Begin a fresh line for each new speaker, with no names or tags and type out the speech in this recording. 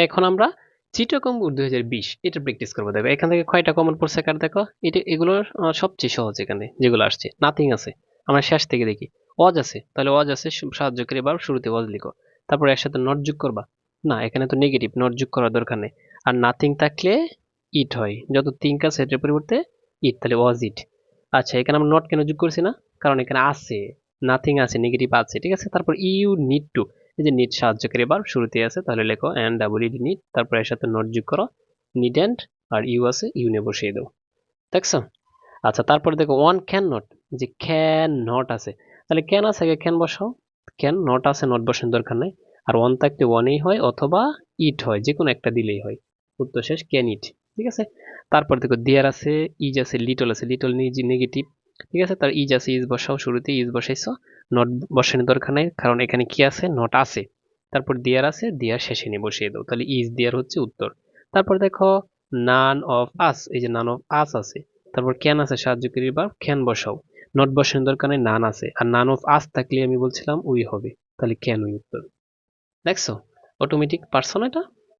এখন আমরা চিটাগং বুট দুই হাজার বিশ, এটা প্র্যাকটিস করব। দেখো, এখান থেকে কয়টা কমন পড়ছে কার দেখো? এটা এগুলো সবচেয়ে সহজ এখানে যেগুলো আসছে। নাথিং আছে। আমরা শেষ থেকে দেখি। ওয়াজ আছে। তাহলে ওয়াজ আছে, সু- সাহায্যকারী বা শুরুতে ওয়াজ লিখো। তারপর এর সাথে নট যোগ করবা। না, এখানে তো নেগেটিভ নট যোগ করার দরকার নেই। আর নাথিং থাকলে ইট হয়। যত তিন আছে, এটার পরিবর্তে ইট তাহলে ওয়াজ ইট আচ্ছা এখানে আমরা নট কেন যোগ করছি না? কারণ এখানে আছে। নাথিং আছে নেগেটিভ আছে। ঠিক আছে? তারপর ইউ নিড টু এই যে নিট সাহায্যকারী বার শুরুতে আছে, তাহলে লেখো অ্যান্ড ডাবল ইড নিট তারপর এর সাথে নট যোগ করো নিড অ্যান্ড আর ইউ আছে ইউ নিয়ে বসিয়ে দাও দেখছ? আচ্ছা তারপরে দেখো ওয়ান ক্যান নট যে ক্যান নট আছে, তাহলে ক্যান আছে আগে ক্যান বসাও। ক্যান নট আছে নট বসানোর দরকার নাই। আর ওয়ান থাকতে ওয়ানেই হয় অথবা ইট হয় যে কোনো একটা দিলেই হয়। উত্তর শেষ ক্যান ইট ঠিক আছে? তারপর দেখো দেয়ার আছে ইজ আছে লিটল আছে লিটল নেগেটিভ ঠিক আছে? তার ইজ আছে ইজ বসাও শুরুতে ইজ বসাইছো। নট বসানোর দরকার নাই, কারণ এখানে কি আছে? নট আছে। তারপর দেয়ার আছে, দেয়ার শেষে নিয়ে বসিয়ে দাও। তাহলে ইজ দেয়ার হচ্ছে উত্তর। তারপর দেখো নান অফ আস এই যে নান অফ আস আছে। তারপর ক্যান আছে সাহায্যকারী বা ক্যান বসাও। নট বসানোর দরকার নেই নান আছে। আর নান অফ আস থাকলে আমি বলছিলাম উই হবে। তাহলে ক্যান উই উত্তর। দেখছ? অটোমেটিক পারছ না এটা?